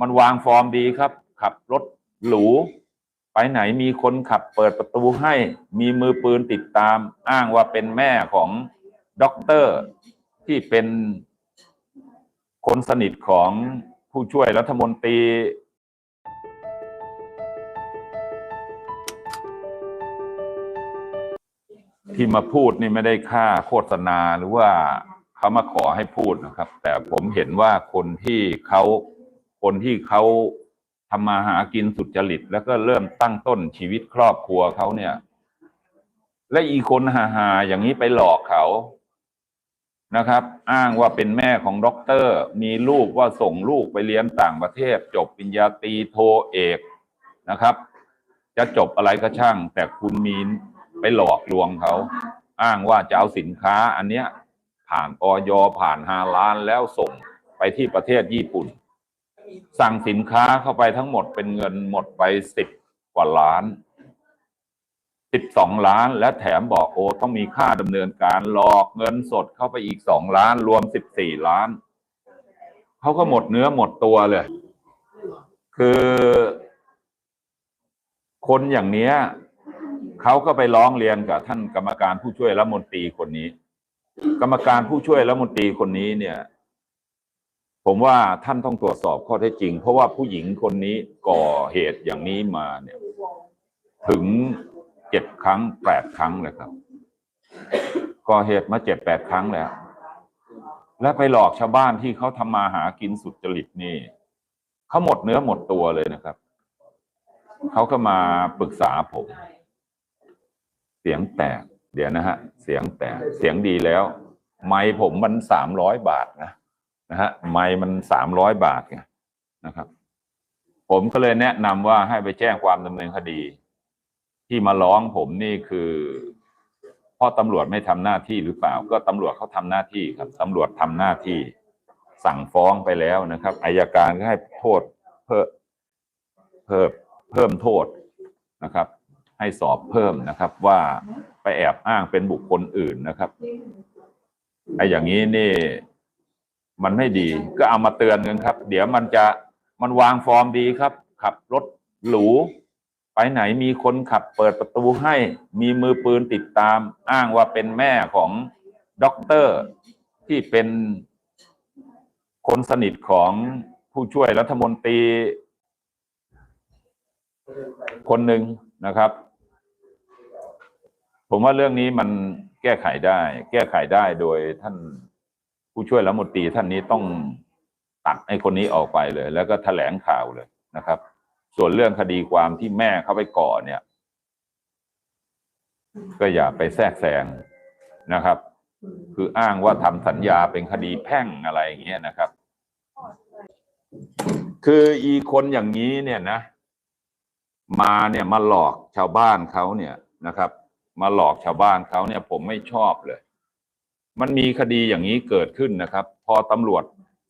มันวางฟอร์มดีครับ ขับรถหรู ไปไหนมีคนขับเปิดประตูให้ มีมือปืนติดตาม อ้างว่าเป็นแม่ของด็อกเตอร์ที่เป็นคนสนิทของผู้ช่วยรัฐมนตรีที่มาพูดนี่ไม่ได้ค่าโฆษณาหรือว่าเขามาขอให้พูดนะครับ แต่ผมเห็นว่าคนที่เขา คนที่เขาทำมาหากินสุจริต แล้วก็เริ่มตั้งต้นชีวิตครอบครัวเขาเนี่ย และอีคนหาหาอย่างนี้ไปหลอกเขานะครับ อ้างว่าเป็นแม่ของด็อกเตอร์ มีลูกว่าส่งลูกไปเรียนต่างประเทศ จบปริญญาตรีโทเอกนะครับ จะจบอะไรก็ช่าง แต่คุณมีนไปหลอกลวงเขา อ้างว่าจะเอาสินค้าอันเนี้ยผ่านออยผ่านฮาลานแล้วส่งไปที่ประเทศญี่ปุ่น สั่งสินค้าเข้าไปทั้งหมดเป็นเงินหมดไปสิบกว่าล้านสิบสองล้าน และแถมบอกโอ้ต้องมีค่าดำเนินการหลอกเงินสดเข้าไปอีกสองล้าน รวมสิบสี่ล้าน เขาก็หมดเนื้อหมดตัวเลย คือ คนอย่างเนี้ยเขาก็ไปร้องเรียนกับท่านกรรมการผู้ช่วยรัฐมนตรีคนนี้ กรรมการผู้ช่วยรัฐมนตรีคนนี้เนี่ย ผมว่าท่านต้องตรวจสอบข้อเท็จจริง เพราะว่าผู้หญิงคนนี้ก่อเหตุอย่างนี้มาเนี่ยถึงเจ็ดครั้งแปดครั้งเลยครับ ก่อเหตุมาเจ็ดแปดครั้งแล้ว และไปหลอกชาวบ้านที่เขาทำมาหากินสุดจริตนี่เขาหมดเนื้อหมดตัวเลยนะครับ เขาก็มาปรึกษาผม เสียงแตก เดี๋ยวนะฮะ เสียงแตก เสียงดีแล้ว ไม้ผมมันสามร้อยบาทนะ นะฮะไม้มันสามร้อยบาทไงนะครับ ผมก็เลยแนะนำว่าให้ไปแจ้งความดำเนินคดี ที่มาร้องผมนี่คือพ่อตำรวจไม่ทำหน้าที่หรือเปล่า ก็ตำรวจเขาทำหน้าที่ครับตำรวจทำหน้าที่ สั่งฟ้องไปแล้วนะครับอายการก็ให้โทษเพิ่มเพิ่มเพิ่มโทษนะครับ ให้สอบเพิ่มนะครับ ว่าไปแอบอ้างเป็นบุคคลอื่นนะครับไอ้อย่างนี้นี่ มันไม่ดี ก็เอามาเตือนกันครับ เดี๋ยวมันจะมันวางฟอร์มดีครับ ขับรถหรู ไปไหนมีคนขับเปิดประตูให้ มีมือปืนติดตาม อ้างว่าเป็นแม่ของด็อกเตอร์ที่เป็นคนสนิทของผู้ช่วยรัฐมนตรี คนหนึ่งนะครับ ผมว่าเรื่องนี้มันแก้ไขได้ แก้ไขได้โดยท่าน ผู้ช่วยรัฐมนตรีท่านนี้ต้องตัดไอ้คนนี้ออกไปเลย แล้วก็แถลงข่าวเลยนะครับ ส่วนเรื่องคดีความที่แม่เขาไปก่อเนี่ย ก็อย่าไปแทรกแซงนะครับ คืออ้างว่าทำสัญญาเป็นคดีแพ่งอะไรอย่างเงี้ยนะครับ คืออีคนอย่างนี้เนี่ยนะ มาเนี่ยมาหลอกชาวบ้านเขาเนี่ยนะครับ มาหลอกชาวบ้านเขาเนี่ย ผมไม่ชอบเลย มันมีคดีอย่างนี้เกิดขึ้นนะครับ พอตำรวจ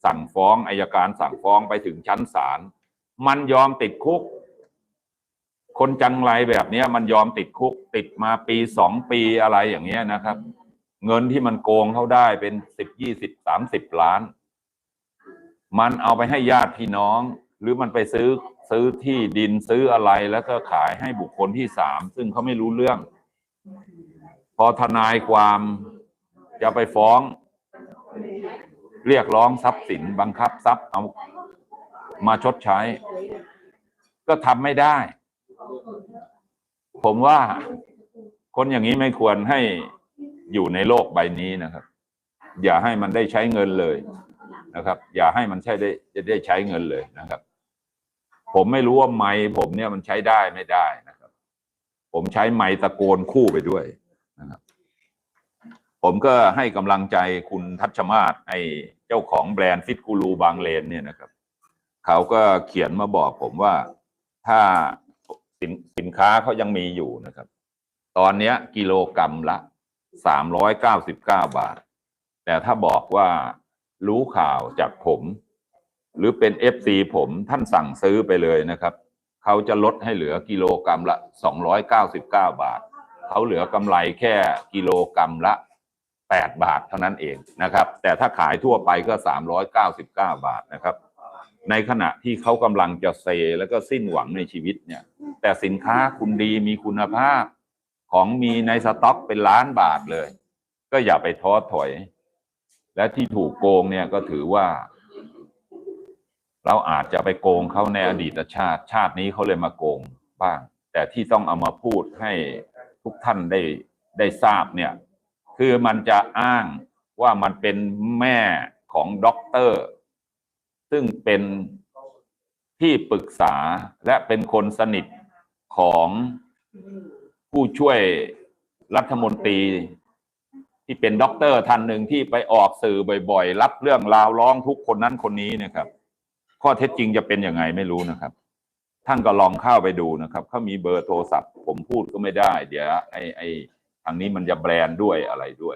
สั่งฟ้องอายการสั่งฟ้องไปถึงชั้นศาลมันยอมติดคุก คนจังไรแบบนี้มันยอมติดคุก ติดมาปีสองปีอะไรอย่างเงี้ยนะครับ เงินที่มันโกงเขาได้เป็นสิบยี่สิบสามสิบล้าน มันเอาไปให้ญาติพี่น้อง หรือมันไปซื้อซื้อที่ดินซื้ออะไรแล้วก็ขายให้บุคคลที่สามซึ่งเขาไม่รู้เรื่อง พอทนายความ จะไปฟ้อง เรียกร้องทรัพย์สินบังคับทรัพย์เอามาชดใช้ ก็ทำไม่ได้ ผมว่าคนอย่างนี้ไม่ควรให้อยู่ในโลกใบนี้นะครับ อย่าให้มันได้ใช้เงินเลยนะครับ อย่าให้มันใช้ได้จะได้ใช้เงินเลยนะครับ ผมไม่รู้ว่าไม้ผมเนี่ยมันใช้ได้ไม่ได้นะครับ ผมใช้ไม้ตะโกนคู่ไปด้วย ผมก็ให้กำลังใจคุณทัชมาศไอ้เจ้าของแบรนด์ฟิตกูรูบางเลนเนี่ยนะครับ เขาก็เขียนมาบอกผมว่าถ้าสินสินค้าเขายังมีอยู่นะครับ ตอนนี้กิโลกรรัมละสามร้อยเก้าสิบเก้าบาท แต่ถ้าบอกว่ารู้ข่าวจากผม หรือเป็นเอฟซีผมท่านสั่งซื้อไปเลยนะครับ เขาจะลดให้เหลือกิโลกรรัมละสองร้อยเก้าสิบเก้าบาท เขาเหลือกำไรแค่กิโลกรรัมละ แปดบาทเท่านั้นเองนะครับ แต่ถ้าขายทั่วไปก็สามร้อยเก้าสิบเก้าบาทนะครับ ในขณะที่เขากำลังจะเซแล้วก็สิ้นหวังในชีวิตเนี่ย แต่สินค้าคุณดีมีคุณภาพของมีในสต็อกเป็นล้านบาทเลย ก็อย่าไปท้อถอย และที่ถูกโกงเนี่ยก็ถือว่า เราอาจจะไปโกงเขาในอดีตชาติ ชาตินี้เขาเลยมาโกงบ้าง แต่ที่ต้องเอามาพูดให้ทุกท่านได้ได้ทราบเนี่ย คือมันจะอ้างว่ามันเป็นแม่ของด็อกเตอร์ ซึ่งเป็นที่ปรึกษาและเป็นคนสนิทของผู้ช่วยรัฐมนตรี ที่เป็นด็อกเตอร์ท่านหนึ่งที่ไปออกสื่อบ่อยๆ รับเรื่องราวร้องทุกคนนั้นคนนี้นะครับ ข้อเท็จจริงจะเป็นยังไงไม่รู้นะครับ ท่านก็ลองเข้าไปดูนะครับเขามีเบอร์โทรศัพท์ ผมพูดก็ไม่ได้ เดี๋ยวไอ้ไอ้ ทางนี้มันจะแบรนด์ด้วยอะไรด้วย